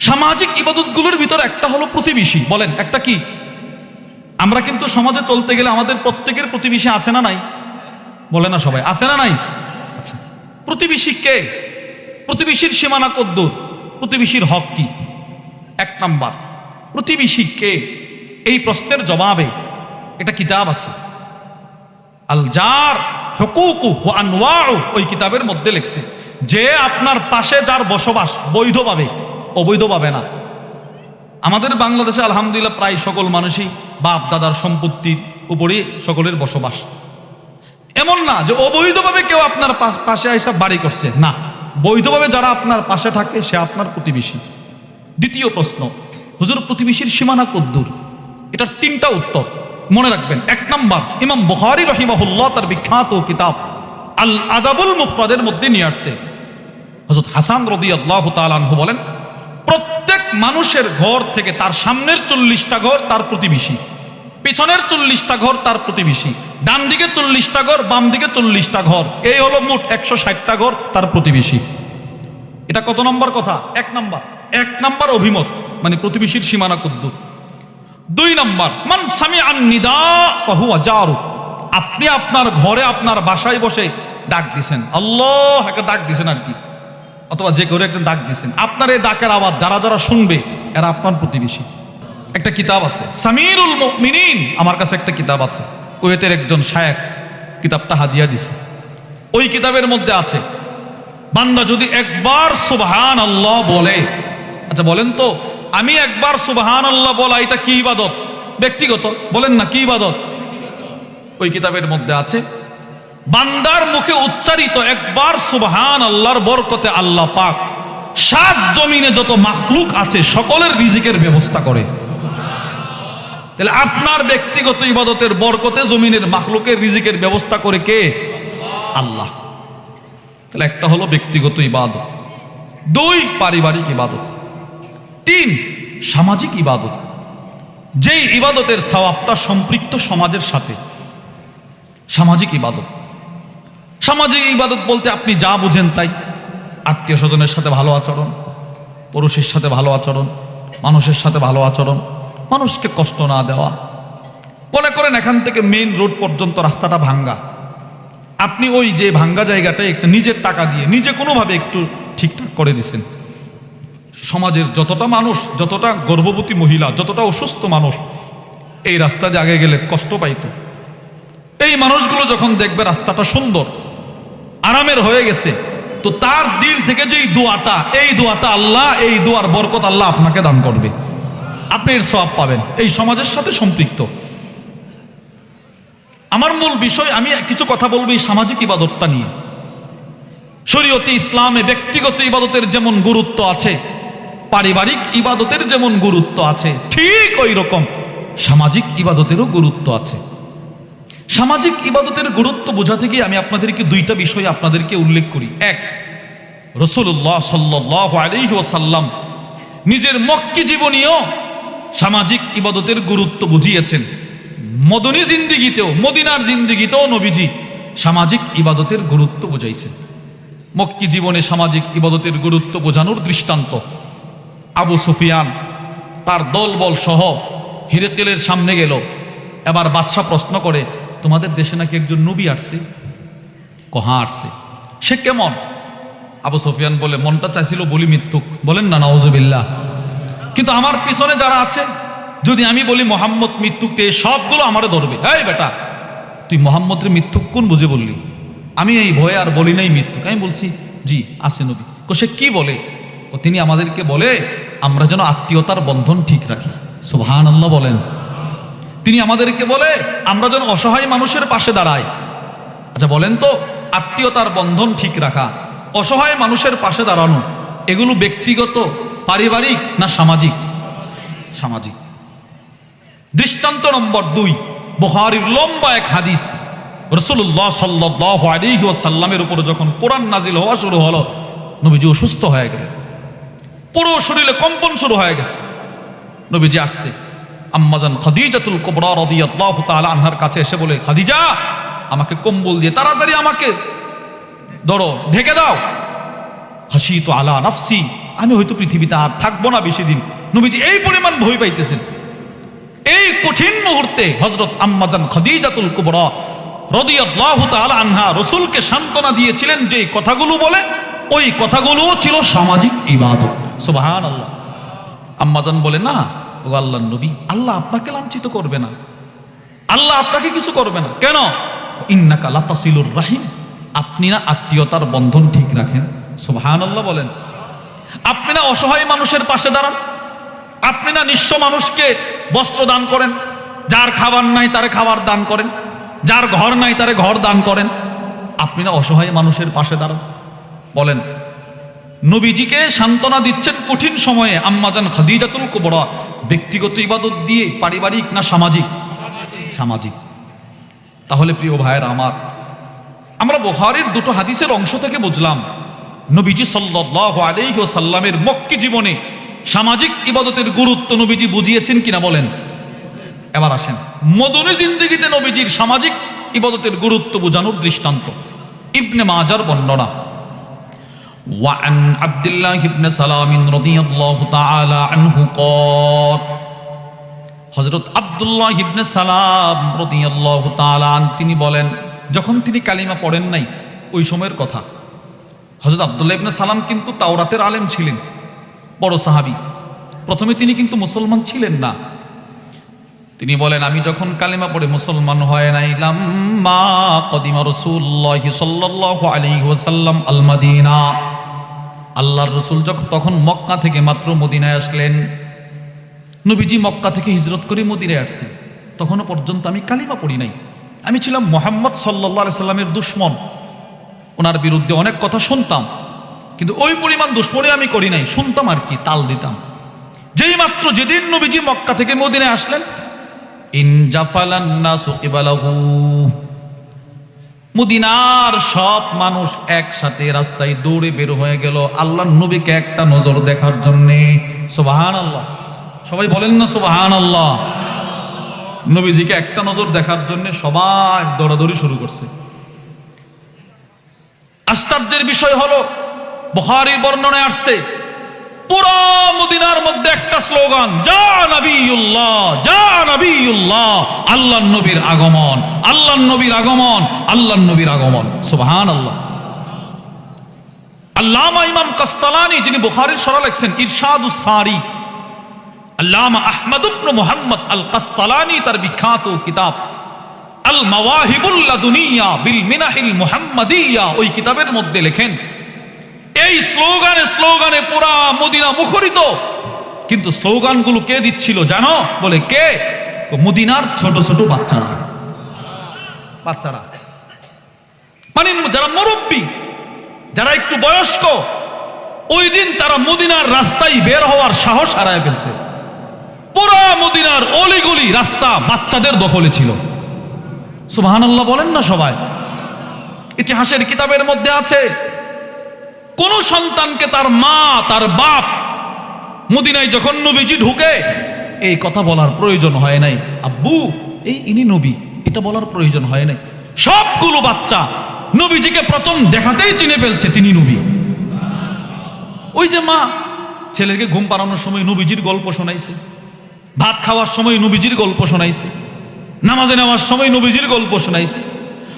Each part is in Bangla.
সামাজিক ইবাদতগুলোর ভিতর একটা হলো প্রতিবেশী। বলেন, একটা কি? আমরা কিন্তু সমাজে চলতে গেলে আমাদের প্রত্যেকের প্রতিবেশী আছে না নাই? বলে না সবাই, আছে না নাই? আচ্ছা প্রতিবেশী কে? প্রতিবেশীর সীমানা কদ্দুর, প্রতিবেশীর হক কি? এক নাম্বার, প্রতিবেশী কে? এই প্রশ্নের জবাবে এটা কিতাব আছে। আল জার হকুকু ও আনওয়াউ, ওই কিতাবের মধ্যে লিখছে, যে আপনার পাশে যার বসবাস বৈধভাবে অবৈধভাবে না। আমাদের বাংলাদেশে আলহামদুলিল্লাহ প্রায় সকল মানুষই বাপ দাদার সম্পত্তির উপরে সকলের বসবাস। এমন না যে অবৈধভাবে কেউ আপনার পাশে এসে বাড়ি করছে। না, বৈধভাবে যারা আপনার পাশে থাকে, সে আপনার প্রতিবেশী। দ্বিতীয় প্রশ্ন, হুজুর, প্রতিবেশীর সীমানা কদ্দুর এটার তিনটা উত্তর। মনে রাখবেন, এক নম্বর, ইমাম বুখারি রহিমাহুল্লাহ তার বিখ্যাত কিতাব আল আদাবুল মুফরাদের মধ্যে নিয়ে আসছে। হজরত হাসান রদি আল্লাহ তালানহু বলেন প্রত্যেক মানুষের ঘর থেকে তার সামনের চল্লিশটা ঘর তার প্রতিবেশী। পিছনের চল্লিশটা ঘর তার প্রতিবেশী। ডান দিকে চল্লিশটা ঘর বাম দিকে চল্লিশটা ঘর। এই হলো মোট একশো ষাটটা ঘর তার প্রতিবেশী। এটা কত নম্বর কথা? এক নম্বর। এক নম্বর অভিমত মানে প্রতিবেশীর সীমানা কুদ্দু। দুই নম্বর, মান সামি আন নিদা আজারু আপনি আপনার ঘরে আপনার বাসায় বসে ডাক দিছেন। আল্লাহ একটা ডাক দিছেন আর কি। অথবা যে করে একটা ডাক দিছেন আপনার এই ডাকের আওয়াজ যারা যারা শুনবে, এরা আপনার প্রতিবেশী। একটা কিতাব আছে, সামিরুল মুমিনিন আমার কাছে একটা কিতাব আছে। কুয়েতের একজন শায়েক কিতাবটা হাদিয়া দিছে। ওই কিতাবের মধ্যে আছে, বান্দা যদি একবার সুবহান আল্লাহ বলে আচ্ছা বলেন তো, আমি একবার সুবহান আল্লাহ বলা, এটা কি ইবাদত? ব্যক্তিগত, বলেন না, কি ইবাদত? ওই কিতাবের মধ্যে আছে বান্দার মুখে উচ্চারিত একবার সুবহান আল্লাহর বরকতে আল্লাহ পাক সাত জমিনে যত মাখলুক আছে সকলের রিজিকের ব্যবস্থা করে। তাহলে আপনার ব্যক্তিগত ইবাদতের বরকতে জমিনের মাখলুকের রিজিকের ব্যবস্থা করে কে? আল্লাহ। তাহলে একটা হলো ব্যক্তিগত ইবাদত, দুই পারিবারিক ইবাদত, তিন সামাজিক ইবাদত। যেই ইবাদতের সওয়াবটা সম্পৃক্ত সমাজের সাথে, সামাজিক ইবাদত। সামাজিক ইবাদত বলতে আপনি যা বুঝেন তাই। আত্মীয় স্বজনের সাথে ভালো আচরণ, পুরুষের সাথে ভালো আচরণ, মানুষের সাথে ভালো আচরণ, মানুষকে কষ্ট না দেওয়া। মনে করেন এখান থেকে মেইন রোড পর্যন্ত রাস্তাটা ভাঙ্গা। আপনি ওই যে ভাঙ্গা জায়গাটা একটু নিজের টাকা দিয়ে, নিজে কোনোভাবে একটু ঠিকঠাক করে দিছেন। সমাজের যতটা মানুষ, যতটা গর্ভবতী মহিলা, যতটা অসুস্থ মানুষ, এই রাস্তা দিয়ে আগে গেলে কষ্ট পাইতো। এই মানুষগুলো যখন দেখবে রাস্তাটা সুন্দর আরামের হয়ে গেছে। তো তার দিল থেকে যে দোয়াটা, এই দোয়াটা আল্লাহ, এই দোয়ার বরকত আল্লাহ আপনাকে দান করবে। আপনি এর সব পাবেন। এই সমাজের সাথে সম্পৃক্ত। আমার মূল বিষয়, আমি কিছু কথা বলব এই সামাজিক ইবাদতটা নিয়ে। শরীয়তে ইসলামে ব্যক্তিগত ইবাদতের যেমন গুরুত্ব আছে, পারিবারিক ইবাদতের যেমন গুরুত্ব আছে, ঠিক ওই রকম সামাজিক ইবাদতেরও গুরুত্ব আছে। সামাজিক ইবাদতের গুরুত্ব বোঝাতে গিয়ে আমি আপনাদেরকে দুইটা বিষয় আপনাদেরকে উল্লেখ করি। এক রসুল্লাহ সাল্লাহ আলহি ওসাল্লাম নিজের মক্কি জীবনীয় সামাজিক ইবাদতের গুরুত্ব বুঝিয়েছেন। মদনী জিন্দিগিতেও, মদিনার জিন্দিগিতেও নবীজি সামাজিক ইবাদতের গুরুত্ব বুঝাইছেন। মক্কি জীবনে সামাজিক ইবাদতের গুরুত্ব বোঝানোর দৃষ্টান্ত। আবু সুফিয়ান তার দলবল সহ হিরেকেলের সামনে গেল। এবার বাদশাহ প্রশ্ন করে তোমাদের দেশে নাকি একজন নবী আসছে? কহা আসছে? সে কেমন? আবু সুফিয়ান বলে, মনটা চাইছিল বলি মিথ্যুক। বলেন না নওয়াজবিল্লাহ কিন্তু আমার পিছনে যারা আছে, যদি আমি বলি মোহাম্মদ মৃত্যুক তে সবগুলো আমারে ধরবে। এই বেটা, তুই মোহাম্মদের মৃত্যুক কোন বুঝে বললি? আমি এই ভয়ে আর বলি নাই মৃত্যুক আমি বলছি, জি আছে নবী। তো সে কি বলে? তিনি আমাদেরকে বলে, আমরা যেন আত্মীয়তার বন্ধন ঠিক রাখি। সুবহান আল্লাহ বলেন। তিনি আমাদেরকে বলে, আমরা যেন অসহায় মানুষের পাশে দাঁড়াই। আচ্ছা বলেন তো, আত্মীয়তার বন্ধন ঠিক রাখা, অসহায় মানুষের পাশে দাঁড়ানো, এগুলো ব্যক্তিগত, পারিবারিক না সামাজিক? সামাজিক। দৃষ্টান্ত নম্বর দুই বহারির লম্বা এক হাদিস। রসুল্লাহ সাল্লাহ সাল্লামের উপরে যখন কোরআন নাজিল হওয়া শুরু হলো, নবীজি অসুস্থ হয়ে গেল পুরো শরীরে কম্পন শুরু হয়ে গেছে। নবীজি আসছে। আম্মাজান খাদিজাতুল কুবরা রাদিয়াল্লাহু তাআলা আনহার কাছে এসে বলে, খাদিজা, আমাকে কম্বল দিয়ে তাড়াতাড়ি আমাকে ধরো, ঢেকে দাও। হাসি তো আলা নাফসি, আমি হয়তো পৃথিবীতে আর থাকব না বেশি দিন। নবীজি এই পরিমাণ ভয় পাইতেছেন। এই কঠিন মুহূর্তে হজরত আম্মাজান খদিজাতুল কুবরা রদিয়াল্লাহু তাআলা আনহা রসুলকে সান্ত্বনা দিয়েছিলেন যে কথাগুলো বলে, ওই কথাগুলো ছিল সামাজিক ইবাদত। সুবহানাল্লাহ। আম্মাজান বলে, না ও আল্লাহ নবী, আল্লাহ আপনাকে লাঞ্ছিত করবে না। আল্লাহ আপনাকে কিছু করবে না। কেন? ইন্নাকা লাতাসিলুর রাহিম। আপনি না আত্মীয়তার বন্ধন ঠিক রাখেন। সুবহানাল্লাহ বলেন। আপনি না অসহায় মানুষের পাশে দাঁড়ান। আপনি না নিঃস্ব মানুষকে বস্ত্র দান করেন। যার খাবার নাই তারে খাবার দান করেন। যার ঘর নাই তারে ঘর দান করেন। আপনি না অসহায় মানুষের পাশে দাঁড়ান। বলেন নবীজিকে সান্ত্বনা দিচ্ছেন কঠিন সময়ে আম্মাজান খাদিজাতুল কুবরা। ব্যক্তিগত ইবাদত দিয়ে পারিবারিক না সামাজিক? সামাজিক। তাহলে প্রিয় ভাইয়ের আমার, আমরা বুখারীর দুটো হাদিসের অংশ থেকে বুঝলাম, নবীজি সাল্লাল্লাহু আলাইহি ওয়াসাল্লামের মক্কি জীবনে সামাজিক ইবাদতের গুরুত্ব নবীজি বুঝিয়েছেন কিনা বলেন? এবার আসেন। মদনী জিন্দগিতে নবীজির সামাজিক ইবাদতের গুরুত্ব বোঝানোর দৃষ্টান্ত। ইবনে মাজার বর্ণনা। وعن عبد الله بن سلام رضي الله تعالى عنه قال হজরত আব্দুল্লাহ ইবনে সালাম রদিয়াল্লাহু তাআলা আন তিনি বলেন যখন তিনি কালিমা পড়েন নাই ওই সময়ের কথা হজরত আব্দুল্লাহ ইবনে সালাম কিন্তু তাওরাতের আলেম ছিলেন বড় সাহাবী প্রথমে তিনি কিন্তু মুসলমান ছিলেন না তিনি বলেন, আমি যখন কালিমা পড়ে মুসলমান হয় নাই, লাম্মা কদিমা আলাইহি ওয়াসাল্লাম আল মাদিনা আল্লাহর রসুল যখন তখন মক্কা থেকে মাত্র মদিনায় আসলেন, নবীজি মক্কা থেকে হিজরত করে মদিনায় আসছেন। তখনও পর্যন্ত আমি কালিমা পড়ি নাই। আমি ছিলাম মোহাম্মদ সাল্লাহ সাল্লামের দুশ্মন। ওনার বিরুদ্ধে অনেক কথা শুনতাম, কিন্তু ওই পরিমাণ দুশ্মনে আমি করি নাই। শুনতাম আর কি, তাল দিতাম। যেই মাত্র যেদিন নবীজি মক্কা থেকে মদিনায় আসলেন মদিনার সব মানুষ একসাথে রাস্তায় দৌড়ে বের হয়ে গেল আল্লাহ নবীকে একটা নজর দেখার জন্যে। সুবাহান আল্লাহ সবাই বলেন না সুবাহান আল্লাহ নবীজিকে একটা নজর দেখার জন্য সবাই দৌড়াদৌড়ি শুরু করছে। আশ্চর্যের বিষয় হলো, বুখারীর বর্ণনায় আসছে পুরো মদিনার মধ্যে একটা স্লোগান, যা নবিউল্লাহ যা নবিউল্লাহ আল্লাহ নবীর আগমন আল্লাহ নবীর আগমন আল্লাহ নবীর আগমন। সুবহান আল্লাহ আল্লামা ইমাম কাস্তালানি, যিনি বুখারীর সরা লিখছেন ইরশাদুস সারি। আল্লামা আহমদ ইবনে মুহাম্মদ আল কাস্তালানি তার বিখ্যাত কিতাব আল মাওয়াহিবুল লাদুনিয়া বিল মিনাহিল মুহাম্মাদিয়া। ওই কিতাবের মধ্যে লেখেন এই স্লোগানে স্লোগানে পুরা মদিনা মুখরিত। কিন্তু স্লোগানগুলো কে দিচ্ছিল জানো? বলে কে? মদিনার ছোট ছোট বাচ্চারা। বাচ্চারা। মানে যারা মুরব্বী, যারা একটু বয়স্ক, ওই দিন তারা মদিনার রাস্তায় বের হওয়ার সাহস হারায় ফেলছে। পুরা মদিনার অলিগলি রাস্তা বাচ্চাদের দখলে ছিল। সুবহানাল্লাহ বলেন না সবাই। ইতিহাসের কিতাবের মধ্যে আছে। কোন সন্তানকে তার মা, তার বাপ মদিনায় যখন নবীজি ঢুকে, এই কথা বলার প্রয়োজন হয় নাই। আব্বু, এই ইনি নবী, এটা বলার প্রয়োজন হয় নাই। সবগুলো বাচ্চা নবীজিকে প্রথম দেখাতেই চিনে ফেলছে তিনি নবী। ওই যে মা, ছেলেকে ঘুম পাড়ানোর সময় নবীজির গল্প শোনাইছে। ভাত খাওয়ার সময় নবীজির গল্প শোনাইছে। নামাজে নেওয়ার সময় নবীজির গল্প শোনাইছে।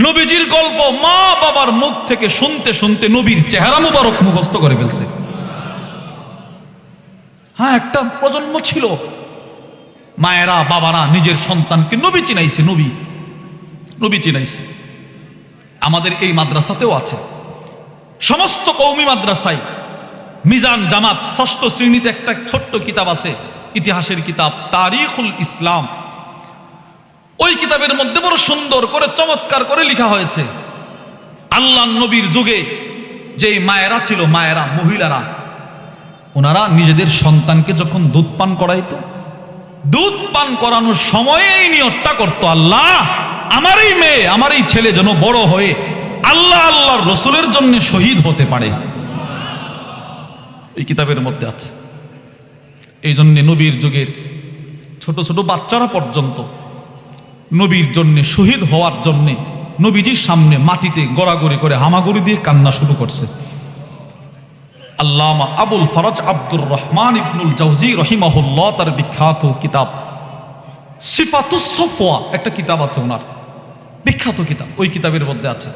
নবীজির গল্প মা বাবার মুখ থেকে শুনতে শুনতে নবীর চেহারা মুবারক মুখস্থ করে ফেলছে। হ্যাঁ একটা প্রজন্ম ছিল। মায়েরা, বাবারা নিজের সন্তানকে নবী চিনাইছে, নবী। নবী চিনাইছে। আমাদের এই মাদ্রাসাতেও আছে। সমস্ত কৌমি মাদ্রাসায় মিজান জামাত ষষ্ঠ শ্রেণীতে একটা ছোট্ট কিতাব আছে, ইতিহাসের কিতাব, তারিখুল ইসলাম। ওই কিতাবের মধ্যে বড় সুন্দর করে, চমৎকার করে লেখা হয়েছে। আল্লাহ নবীর যুগে যেই মায়েরা ছিল, মায়েরা, মহিলারা, ওনারা নিজেদের সন্তানকে যখন দুধ পান করাইতো, দুধ পান করানোর সময়ে এই নিয়তটা করতো, আল্লাহ আমার এই মেয়ে আমার এই ছেলে যেন বড় হয়ে আল্লাহ, আল্লাহর রসুলের জন্য শহীদ হতে পারে। এই কিতাবের মধ্যে আছে। এই জন্যে নবীর যুগের ছোট ছোট বাচ্চারা পর্যন্ত নবীর জন্য শহীদ হওয়ার জন্য নবীজির সামনে মাটিতে গড়াগড়ি করে হামাগুড়ি দিয়ে কান্না শুরু করছে আল্লামা আবুল ফরজ আব্দুর রহমান ইবনুল জাউজি রহিমাহুল্লাহ তার বিখ্যাত কিতাব সিফাতুস সফওয়া একটা কিতাব আছে ওনার বিখ্যাত কিতাব ওই কিতাবের মধ্যে আছে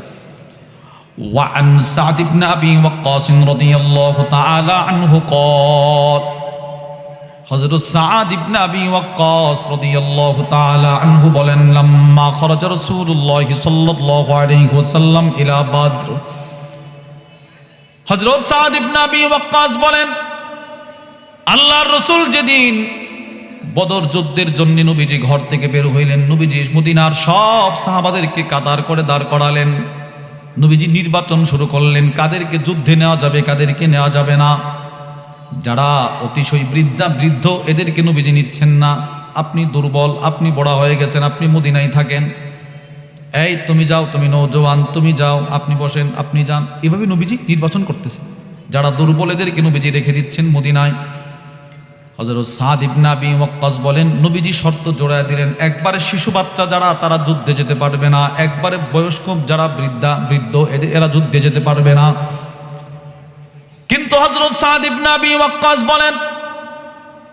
وعن سعد بن ابي وقاص رضي الله تعالى عنه قال হযরত সাদ বলেন, লাম্মা বলেন, আল্লাহর রাসূল যেদিন বদর যুদ্ধের জন্য নবীজি ঘর থেকে বের হইলেন, নবীজি মদিনার সব সাহাবাদেরকে কাতার করে দাঁড় করালেন। নবীজি নির্বাচন শুরু করলেন, কাদেরকে যুদ্ধে নেওয়া যাবে, কাদেরকে নেওয়া যাবে না। যারা অতিশয় বৃদ্ধা, বৃদ্ধ এদের এদেরকে নবীজি নিচ্ছেন না। আপনি দুর্বল, আপনি বড় হয়ে গেছেন, আপনি মদিনায় থাকেন। এই, তুমি যাও, তুমি নৌজওয়ান তুমি যাও, আপনি বসেন, আপনি যান। এভাবে নবীজি নির্বাচন করতেছে। যারা দুর্বল এদের এদেরকে নবীজি রেখে দিচ্ছেন মদিনায়। হজরত সাদ ইবনা আবি ওয়াক্কাস বলেন, নবীজি শর্ত জোড়ায় দিলেন, একবারে শিশু বাচ্চা যারা, তারা যুদ্ধে যেতে পারবে না। একবারে বয়স্ক যারা বৃদ্ধা, বৃদ্ধ এরা যুদ্ধে যেতে পারবে না। কিন্তু হজরত সাদ ইবনা আবি ওয়াক্কাস বলেন,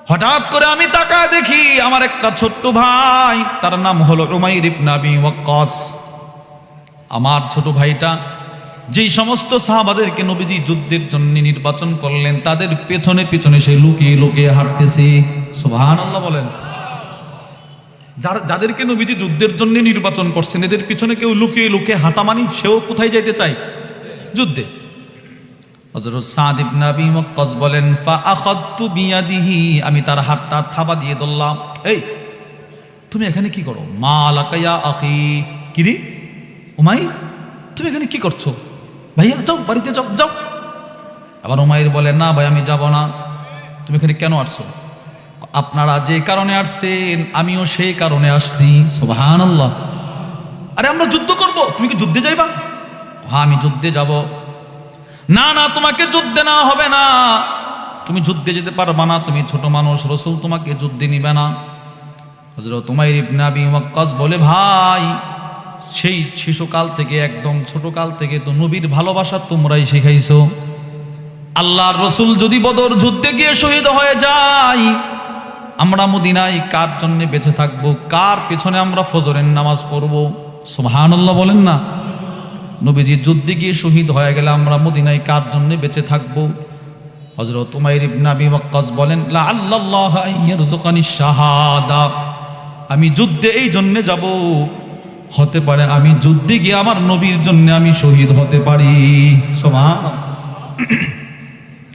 হঠাৎ করে আমি তাকায় দেখি আমার একটা ছোট্ট ভাই, তার নাম হলো উমাইর ইবনা আবি ওয়াক্কাস। আমার ছোট ভাইটা যেই সমস্ত সাহাবাদেরকে নবীজি যুদ্ধের জন্য নির্বাচন করলেন, তাদের পেছনে পেছনে সে লুকিয়ে লুকিয়ে হাঁটতেছে। আল্লাহ বলেন। যার, যাদেরকে নবীজি যুদ্ধের জন্য নির্বাচন করছেন, এদের পিছনে কেউ লুকিয়ে লুকিয়ে হাঁটা মানি সেও কোথায় যাইতে চায়? যুদ্ধে। হযরত সাদ ইবনে আবি ওয়াক্কাস বলেন ফা আখাদতু বিয়াদিহি আমি তার হাতটা থাবা দিয়ে ধরলাম। এই, তুমি এখানে কি করো? মা লাকায়া আখি। কিরে উমাইর, তুমি এখানে কি করছ? ভাইয়া, যাও, বাড়িতে যাও যাও। আবার উমাইর বলে, না ভাই, আমি যাব না। তুমি এখানে কেন আসছো? আপনারা যে কারণে আসছেন, আমিও সেই কারণে আসছি। সুবহান আল্লাহ আরে, আমরা যুদ্ধ করব। তুমি কি যুদ্ধে যাইবা? হ্যাঁ আমি যুদ্ধে যাব। না না, তোমাকে যুদ্ধে না হবে না। তুমি যুদ্ধে যেতে পারবা না, তুমি ছোট মানুষ, রসুল তোমাকে যুদ্ধে নিবে না। হজরত উমাইর ইবনে আবি ওয়াক্কাস বলে, ভাই, সেই শিশুকাল থেকে একদম ছোট কাল থেকে তো নবীর ভালোবাসা তোমরাই শিখাইছো। আল্লাহর রসুল যদি বদর যুদ্ধে গিয়ে শহীদ হয়ে যায় আমরা মদিনায় কার জন্য বেঁচে থাকব? কার পেছনে আমরা ফজরের নামাজ পড়ব? সুবহানাল্লাহ বলেন না। নবীজি যুদ্ধে গিয়ে শহীদ হয়ে গেলে আমরা মদিনায় কার জন্য বেঁচে থাকব? হজরত উমাইর ইবনে আবি বলেন শাহাদা। আমি যুদ্ধে এই জন্যে যাব। হতে পারে আমি যুদ্ধে গিয়ে আমার নবীর জন্য আমি শহীদ হতে পারি। সমান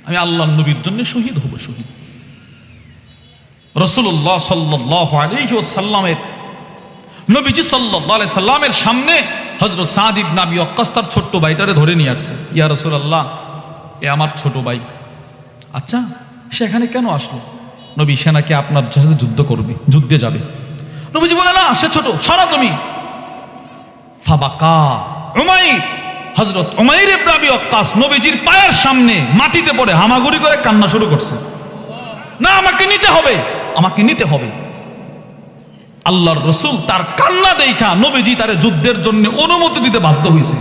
আমি আল্লাহ নবীর জন্য শহীদ হব, শহীদ। রসুল্লাহ সাল্লাহ আলাইহি সাল্লামের নবীজি সাল্লাহ সাল্লামের সামনে হজরত সাদিব নাবি অক্কাস তার ছোট্ট ভাইটারে ধরে নিয়ে আসছে। ইয়া রসুল আল্লাহ এ আমার ছোট ভাই। আচ্ছা সেখানে কেন আসলো? নবী, সে নাকি আপনার সাথে যুদ্ধ করবে, যুদ্ধে যাবে। নবীজি বলে, না, সে ছোট, সারা তুমি ফাবাকা উমাইর, হজরত উমাইর ইবরাবি অক্কাস নবীজির পায়ের সামনে মাটিতে পড়ে হামাগুড়ি করে কান্না শুরু করছে। না, আমাকে নিতে হবে, আমাকে নিতে হবে। আল্লাহর রসুল তার কান্না দেখা নবীজি তার যুদ্ধের জন্য অনুমতি দিতে বাধ্য হয়েছে